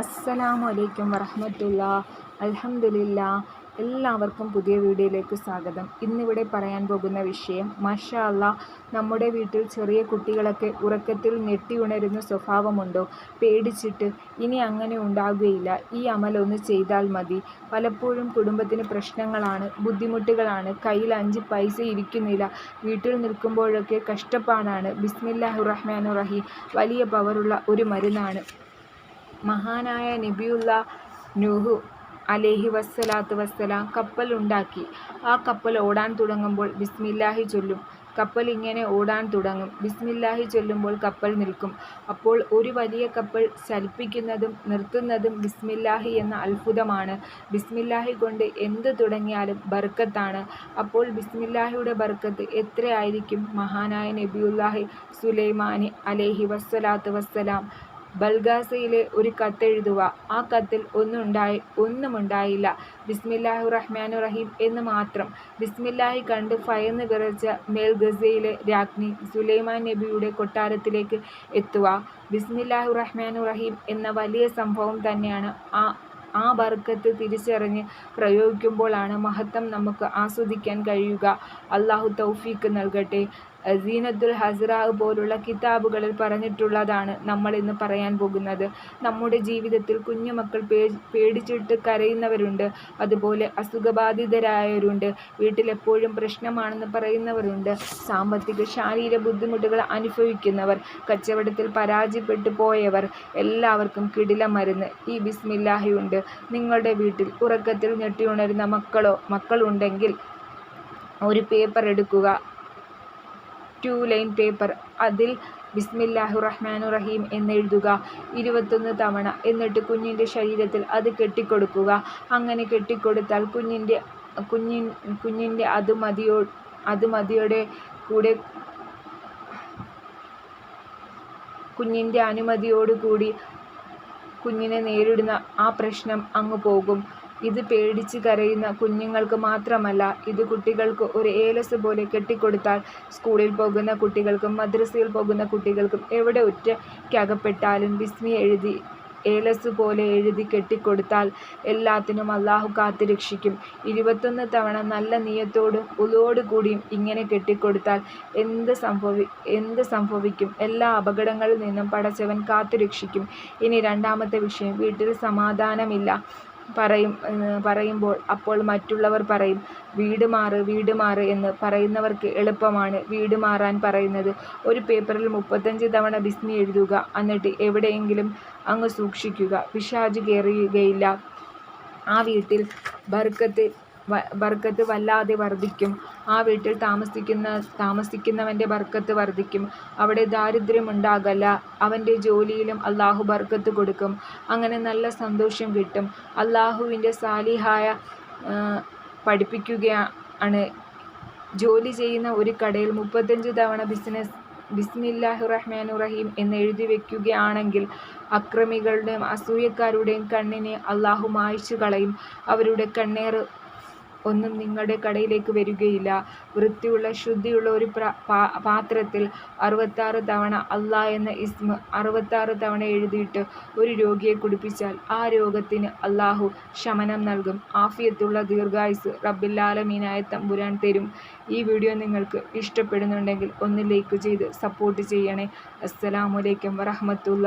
അസ്സലാമു അലൈക്കും വറഹമത്തുള്ള. അൽഹംദുലില്ല. എല്ലാവർക്കും പുതിയ വീഡിയോയിലേക്ക് സ്വാഗതം. ഇന്നിവിടെ പറയാൻ പോകുന്ന വിഷയം മാഷാ നമ്മുടെ വീട്ടിൽ ചെറിയ കുട്ടികളൊക്കെ ഉറക്കത്തിൽ ഞെട്ടി ഉണരുന്ന സ്വഭാവമുണ്ടോ? പേടിച്ചിട്ട് ഇനി അങ്ങനെ ഉണ്ടാകുകയില്ല. ഈ അമലൊന്ന് ചെയ്താൽ മതി. പലപ്പോഴും കുടുംബത്തിന് പ്രശ്നങ്ങളാണ് ബുദ്ധിമുട്ടുകളാണ്. കയ്യിൽ അഞ്ച് പൈസ ഇരിക്കുന്നില്ല. വീട്ടിൽ നിൽക്കുമ്പോഴൊക്കെ കഷ്ടപ്പാടാണ്. ബിസ്മില്ലാഹു റഹ്മാനു റഹീം. വലിയ പവറുള്ള ഒരു മരുന്നാണ്. മഹാനായ നബിയുള്ള നൂഹു അലേഹി വസ്സലാത്തു വസ്സലാം കപ്പൽ ഉണ്ടാക്കി. ആ കപ്പൽ ഓടാൻ തുടങ്ങുമ്പോൾ ബിസ്മില്ലാഹി ചൊല്ലും. കപ്പൽ ഇങ്ങനെ ഓടാൻ തുടങ്ങും. ബിസ്മില്ലാഹി ചൊല്ലുമ്പോൾ കപ്പൽ നിൽക്കും. അപ്പോൾ ഒരു വലിയ കപ്പൽ ചലിപ്പിക്കുന്നതും നിർത്തുന്നതും ബിസ്മില്ലാഹി എന്ന അത്ഭുതമാണ്. ബിസ്മില്ലാഹി കൊണ്ട് എന്ത് തുടങ്ങിയാലും ബർക്കത്താണ്. അപ്പോൾ ബിസ്മില്ലാഹിയുടെ ബർക്കത്ത് എത്രയായിരിക്കും? മഹാനായ നബിയുല്ലാഹി സുലൈമാനി അലേഹി വസ്സലാത്തു വസ്സലാം ബൽഗാസയിലെ ഒരു കത്തെഴുതുക ആ കത്തിൽ ഒന്നുണ്ടായി ഒന്നുമുണ്ടായില്ല. ബിസ്മില്ലാഹു റഹ്മാനു റഹീം എന്ന് മാത്രം. ബിസ്മില്ലാഹി കണ്ട് ഭയന്ന് വിറച്ച മേൽഗസയിലെ രാജ്ഞി സുലൈമാൻ നബിയുടെ കൊട്ടാരത്തിലേക്ക് എത്തുക. ബിസ്മില്ലാഹു റഹ്മാനു റഹീം എന്ന വലിയ സംഭവം തന്നെയാണ് ആ ആ ബർക്കത്ത് തിരിച്ചറിഞ്ഞ് പ്രയോഗിക്കുമ്പോഴാണ് മഹത്വം നമുക്ക് ആസ്വദിക്കാൻ കഴിയുക. അള്ളാഹു തൗഫീക്ക് നൽകട്ടെ. സീനത്തുൽ ഹസ്ര പോലുള്ള കിതാബുകളിൽ പറഞ്ഞിട്ടുള്ളതാണ് നമ്മൾ ഇന്ന് പറയാൻ പോകുന്നത്. നമ്മുടെ ജീവിതത്തിൽ കുഞ്ഞുമക്കൾ പേടിച്ചിട്ട് കരയുന്നവരുണ്ട്. അതുപോലെ അസുഖബാധിതരായവരുണ്ട്. വീട്ടിലെപ്പോഴും പ്രശ്നമാണെന്ന് പറയുന്നവരുണ്ട്. സാമ്പത്തിക ശാരീര ബുദ്ധിമുട്ടുകൾ അനുഭവിക്കുന്നവർ കച്ചവടത്തിൽ പരാജയപ്പെട്ടു പോയവർ എല്ലാവർക്കും കിടില മരുന്ന് ഈ ബിസ്മില്ലാഹിയുണ്ട് നിങ്ങളുടെ വീട്ടിൽ ഉറക്കത്തിൽ ഞെട്ടിയുണരുന്ന മക്കളോ മക്കളുണ്ടെങ്കിൽ ഒരു പേപ്പർ എടുക്കുക. Two line paper. അതിൽ ബിസ്മില്ലാഹു റഹ്മാനു റഹീം എന്നെഴുതുക. ഇരുപത്തൊന്ന് തവണ. എന്നിട്ട് കുഞ്ഞിന്റെ ശരീരത്തിൽ അത് കെട്ടിക്കൊടുക്കുക. അങ്ങനെ കെട്ടിക്കൊടുത്താൽ കുഞ്ഞിന്റെ കുഞ്ഞിൻ കുഞ്ഞിന്റെ അത് മതിയോ അത് മതിയോടെ കൂടെ കുഞ്ഞിന്റെ അനുമതിയോടുകൂടി കുഞ്ഞിനെ നേരിടുന്ന ആ പ്രശ്നം അങ്ങ് പോകും. ഇത് പേടിച്ച് കരയുന്ന കുഞ്ഞുങ്ങൾക്ക് മാത്രമല്ല ഇത് കുട്ടികൾക്ക് ഒരു ഏലസ് പോലെ കെട്ടിക്കൊടുത്താൽ സ്കൂളിൽ പോകുന്ന കുട്ടികൾക്കും മദ്രസയിൽ പോകുന്ന കുട്ടികൾക്കും എവിടെ ഒറ്റയ്ക്കകപ്പെട്ടാലും ബിസ്മി എഴുതി ഏലസ് പോലെ എഴുതി കെട്ടിക്കൊടുത്താൽ എല്ലാത്തിനും അള്ളാഹു കാത്തുരക്ഷിക്കും ഇരുപത്തൊന്ന് തവണ നല്ല നീയത്തോടും ഉലോടുകൂടിയും ഇങ്ങനെ കെട്ടിക്കൊടുത്താൽ എന്ത് സംഭവി എന്ത് സംഭവിക്കും? എല്ലാ അപകടങ്ങളിൽ നിന്നും പടച്ചവൻ കാത്തുരക്ഷിക്കും ഇനി രണ്ടാമത്തെ വിഷയം വീട്ടിൽ സമാധാനമില്ല. പറയും പറയുമ്പോൾ അപ്പോൾ മറ്റുള്ളവർ പറയും വീട് മാറ് വീട് മാറ് എന്ന് പറയുന്നവർക്ക് എളുപ്പമാണ് വീട് മാറാൻ പറയുന്നത്. ഒരു പേപ്പറിൽ മുപ്പത്തഞ്ച് തവണ ബിസ്മി എഴുതുക എന്നിട്ട് എവിടെയെങ്കിലും അങ്ങ് സൂക്ഷിക്കുക. പിശാച് കയറിയുകയില്ല ആ വീട്ടിൽ ബർക്കത്ത് ബർക്കത്ത് വല്ലാതെ വർദ്ധിക്കും. ആ വീട്ടിൽ താമസിക്കുന്ന താമസിക്കുന്നവന്റെ ബർക്കത്ത് വർദ്ധിക്കും. അവിടെ ദാരിദ്ര്യമുണ്ടാകല്ല അവന്റെ ജോലിയിലും അള്ളാഹു ബർക്കത്ത് കൊടുക്കും. അങ്ങനെ നല്ല സന്തോഷം കിട്ടും. അള്ളാഹുവിന്റെ സാലിഹായ പഠിപ്പിക്കുകയാണ്. ജോലി ചെയ്യുന്ന ഒരു കടയിൽ മുപ്പത്തഞ്ച് തവണ ബിസിനസ് ബിസ്മില്ലാഹു റഹ്മാനു റഹീം എന്ന് എഴുതി വയ്ക്കുകയാണെങ്കിൽ അക്രമികളുടെയും അസൂയക്കാരുടെയും കണ്ണിനെ അള്ളാഹു മായ്ച്ചു കളയും അവരുടെ കണ്ണേറ് ഒന്നും നിങ്ങളുടെ കടയിലേക്ക് വരികയില്ല. വൃത്തിയുള്ള ശുദ്ധിയുള്ള ഒരു പാത്രത്തിൽ അറുപത്താറ് തവണ അള്ളാ എന്ന ഇസ്മ അറുപത്താറ് തവണ എഴുതിയിട്ട് ഒരു രോഗിയെ കുടിപ്പിച്ചാൽ ആ രോഗത്തിന് അള്ളാഹു ശമനം നൽകും. ആഫിയത്തുള്ള ദീർഘായുസ് റബ്ബില്ലാലമീനായ തമ്പുരാൻ തരും. ഈ വീഡിയോ നിങ്ങൾക്ക് ഇഷ്ടപ്പെടുന്നുണ്ടെങ്കിൽ ഒന്ന് ലൈക്ക് ചെയ്ത് സപ്പോർട്ട് ചെയ്യണേ. അസ്സലാമലൈക്കും വറഹമത്തുള്ള.